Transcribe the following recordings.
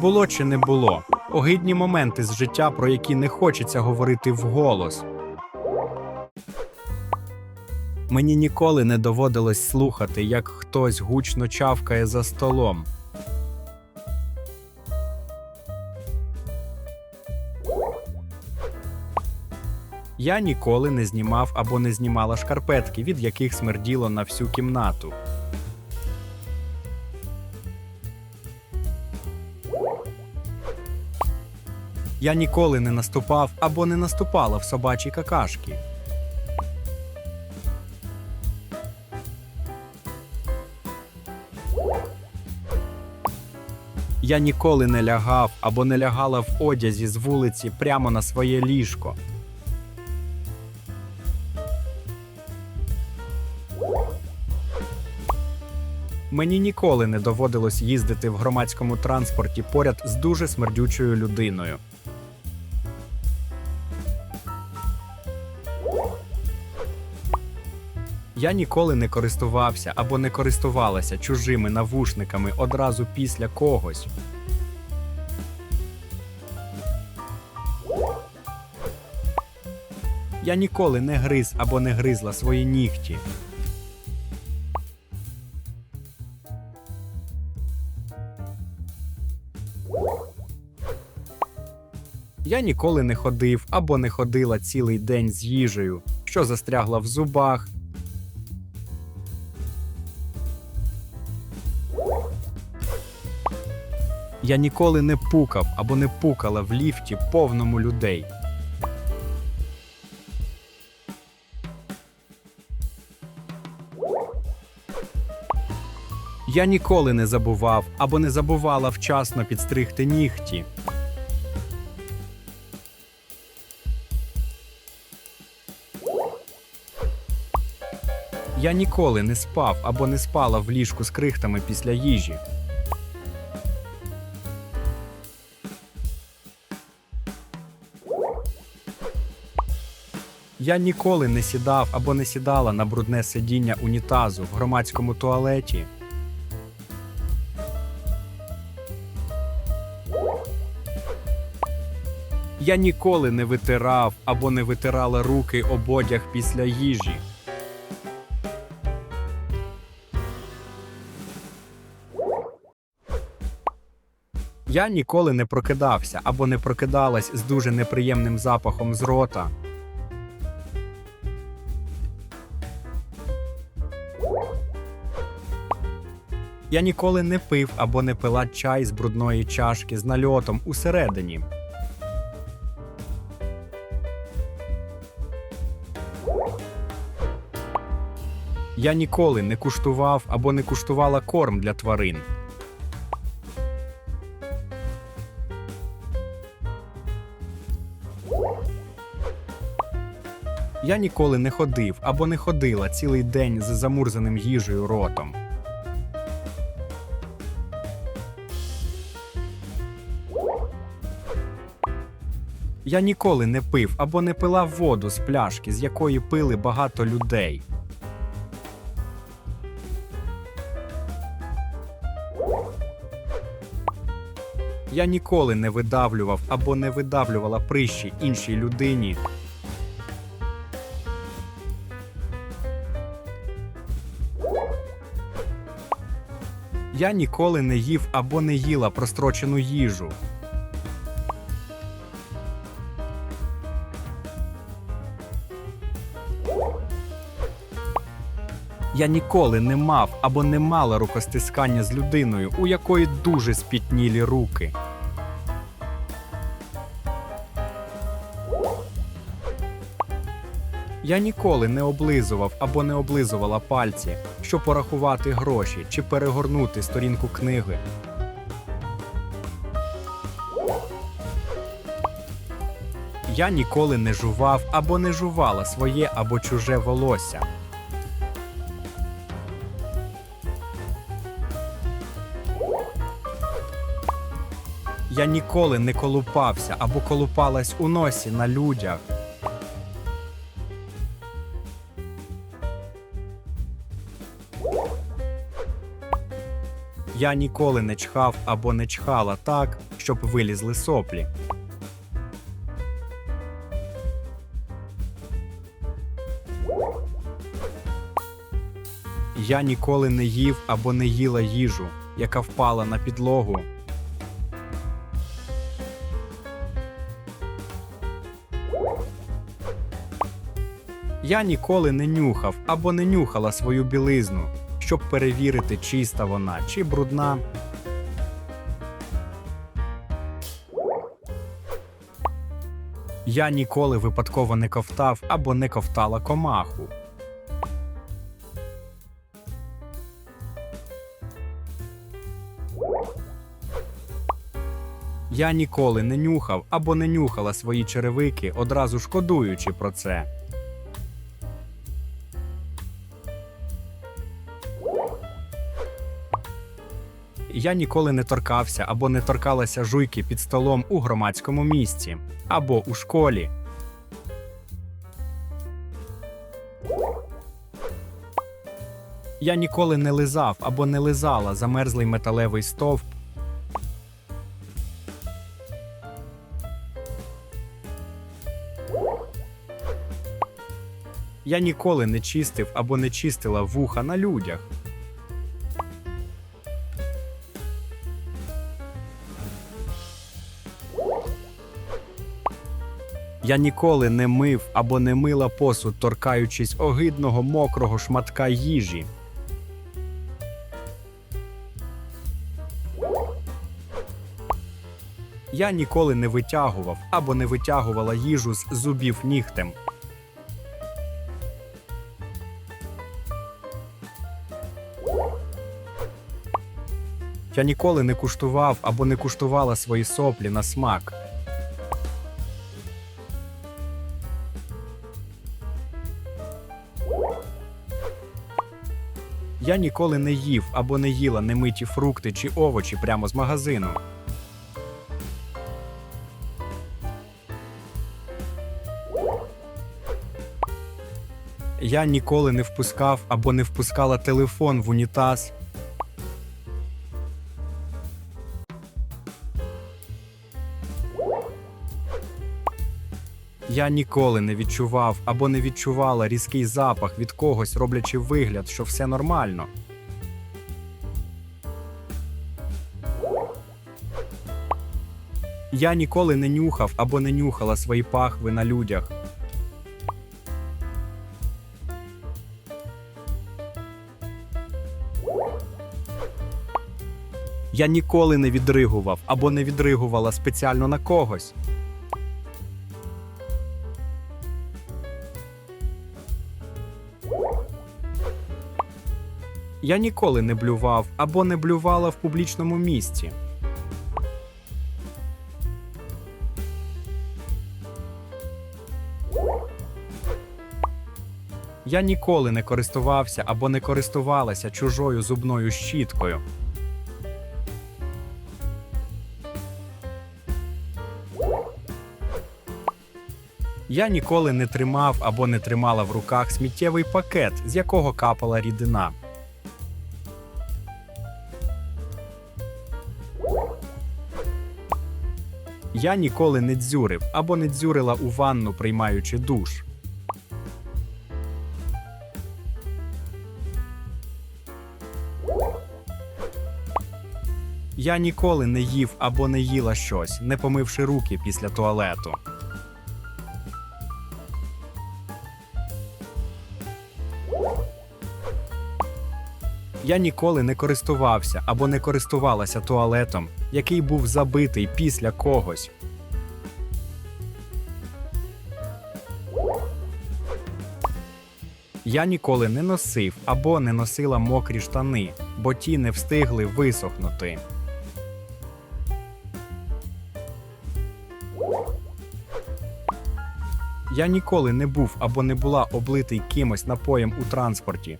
Було чи не було. Огидні моменти з життя, про які не хочеться говорити вголос. Мені ніколи не доводилось слухати, як хтось гучно чавкає за столом. Я ніколи не знімав або не знімала шкарпетки, від яких смерділо на всю кімнату. Я ніколи не наступав або не наступала в собачі какашки. Я ніколи не лягав або не лягала в одязі з вулиці прямо на своє ліжко. Мені ніколи не доводилось їздити в громадському транспорті поряд з дуже смердючою людиною. Я ніколи не користувався або не користувалася чужими навушниками одразу після когось. Я ніколи не гриз або не гризла свої нігті. Я ніколи не ходив або не ходила цілий день з їжею, що застрягла в зубах. Я ніколи не пукав або не пукала в ліфті повному людей. Я ніколи не забував або не забувала вчасно підстригти нігті. Я ніколи не спав або не спала в ліжку з крихтами після їжі. Я ніколи не сідав або не сідала на брудне сидіння унітазу в громадському туалеті. Я ніколи не витирав або не витирала руки об одяг після їжі. Я ніколи не прокидався або не прокидалась з дуже неприємним запахом з рота. Я ніколи не пив або не пила чай з брудної чашки з нальотом усередині. Я ніколи не куштував або не куштувала корм для тварин. Я ніколи не ходив або не ходила цілий день з замурзаним їжею ротом. Я ніколи не пив або не пила воду з пляшки, з якої пили багато людей. Я ніколи не видавлював або не видавлювала прищі іншій людині. Я ніколи не їв або не їла прострочену їжу. Я ніколи не мав або не мала рукостискання з людиною, у якої дуже спітнілі руки. Я ніколи не облизував або не облизувала пальці, щоб порахувати гроші чи перегорнути сторінку книги. Я ніколи не жував або не жувала своє або чуже волосся. Я ніколи не колупався або колупалась у носі на людях. Я ніколи не чхав або не чхала так, щоб вилізли соплі. Я ніколи не їв або не їла їжу, яка впала на підлогу. Я ніколи не нюхав або не нюхала свою білизну, щоб перевірити, чиста вона чи брудна. Я ніколи випадково не ковтав або не ковтала комаху. Я ніколи не нюхав або не нюхала свої черевики, одразу шкодуючи про це. Я ніколи не торкався або не торкалася жуйки під столом у громадському місці або у школі. Я ніколи не лизав або не лизала замерзлий металевий стовп. Я ніколи не чистив або не чистила вуха на людях. Я ніколи не мив або не мила посуд, торкаючись огидного мокрого шматка їжі. Я ніколи не витягував або не витягувала їжу з зубів нігтем. Я ніколи не куштував або не куштувала свої соплі на смак. Я ніколи не їв або не їла немиті фрукти чи овочі прямо з магазину. Я ніколи не впускав або не впускала телефон в унітаз. Я ніколи не відчував або не відчувала різкий запах від когось, роблячи вигляд, що все нормально. Я ніколи не нюхав або не нюхала свої пахви на людях. Я ніколи не відригував або не відригувала спеціально на когось. Я ніколи не блював або не блювала в публічному місці. Я ніколи не користувався або не користувалася чужою зубною щіткою. Я ніколи не тримав або не тримала в руках сміттєвий пакет, з якого капала рідина. Я ніколи не дзюрив або не дзюрила у ванну, приймаючи душ. Я ніколи не їв або не їла щось, не помивши руки після туалету. Я ніколи не користувався або не користувалася туалетом, який був забитий після когось. Я ніколи не носив або не носила мокрі штани, бо ті не встигли висохнути. Я ніколи не був або не була облитий кимось напоєм у транспорті.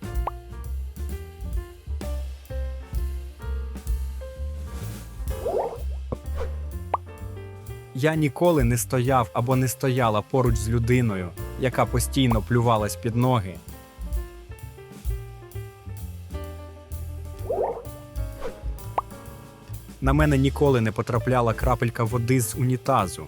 Я ніколи не стояв або не стояла поруч з людиною, яка постійно плювалась під ноги. На мене ніколи не потрапляла крапелька води з унітазу.